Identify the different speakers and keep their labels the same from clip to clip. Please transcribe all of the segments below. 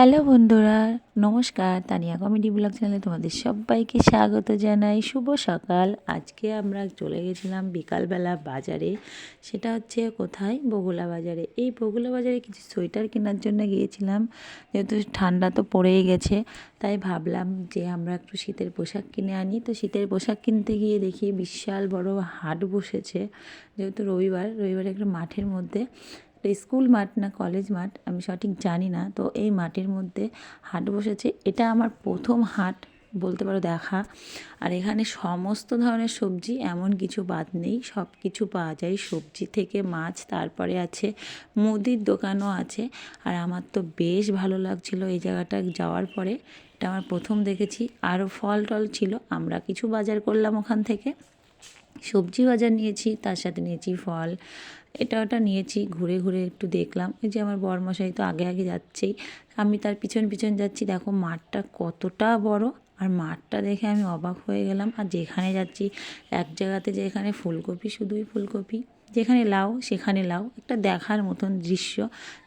Speaker 1: Hello বন্ধুরা, নমস্কার। Tania comedy blog চ্যানেলে তোমাদের সবাইকে স্বাগত জানাই। শুভ সকাল। আজকে আমরা চলে গেছিলাম বিকালবেলা বাজারে। সেটা হচ্ছে কোথায়? বগুলা বাজারে। এই বগুলা বাজারে কিছু সোয়েটার কেনার জন্য গিয়েছিলাম। যেহেতু ঠান্ডা তো পড়েই গেছে, তাই ভাবলাম যে আমরা একটু শীতের পোশাক কিনে আনি। তো শীতের পোশাক কিনতে গিয়ে দেখি বিশাল বড় হাট বসেছে, যেহেতু রবিবার। রবিবার একটা মাঠের মধ্যে। এটা স্কুল মাঠ না কলেজ মাঠ আমি সঠিক জানি না। তো এই মাঠের মধ্যে হাট বসেছে। এটা আমার প্রথম হাট বলতে পারো দেখা। আর এখানে সমস্ত ধরনের সবজি, এমন কিছু বাদ নেই। সব কিছু পাওয়া যায়। সবজি থেকে মাছ, তারপরে আছে মুদির দোকানও আছে। আর আমার তো বেশ ভালো লাগছিল এই জায়গাটা যাওয়ার পরে। এটা আমার প্রথম দেখেছি। আরও ফল টল ছিল। আমরা কিছু বাজার করলাম ওখান থেকে। সবজি বাজার নিয়েছি, তার সাথে নিয়েছি ফল। এটা ওটা নিয়েছি, ঘুরে ঘুরে একটু দেখলাম। এই যে আমার বরমশাই তো আগে আগে যাচ্ছেই। আমি তার পিছন পিছন যাচ্ছি, দেখো মাঠটা কতটা বড়। আর মাঠটা দেখে আমি অবাক হয়ে গেলাম। আর যেখানে যাচ্ছি, এক জায়গাতে যেখানে ফুলকপি, শুধুই ফুলকপি। যেখানে লাউ সেখানে লাউ একটা দেখার মতন দৃশ্য।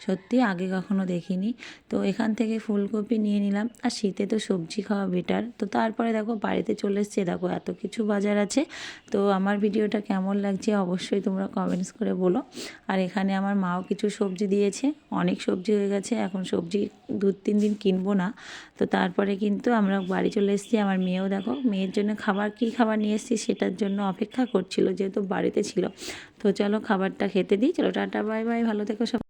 Speaker 1: সত্যি আগে কখনো দেখিনি। তো এখান থেকে ফুলকপি নিয়ে নিলাম। আর শীতে তো সবজি খাওয়া বেটার তো তারপরে দেখো বাড়িতে চলে এসছে। দেখো এত কিছু বাজার আছে। তো আমার ভিডিওটা কেমন লাগছে অবশ্যই তোমরা কমেন্টস করে বলো। আর এখানে আমার মাও কিছু সবজি দিয়েছে। অনেক সবজি হয়ে গেছে। এখন সবজি দু তিন দিন কিনবো না। তো তারপরে কিন্তু আমরা বাড়ি চলে এসেছি। আমার মেয়েও দেখো। মেয়ের জন্য খাবার কী খাবার নিয়ে এসেছি সেটার জন্য অপেক্ষা করছিল। যেহেতু বাড়িতে ছিল। তো চলো খাবারটা খেতে দিই। চলো টাটা বাই বাই ভালো থেকো সব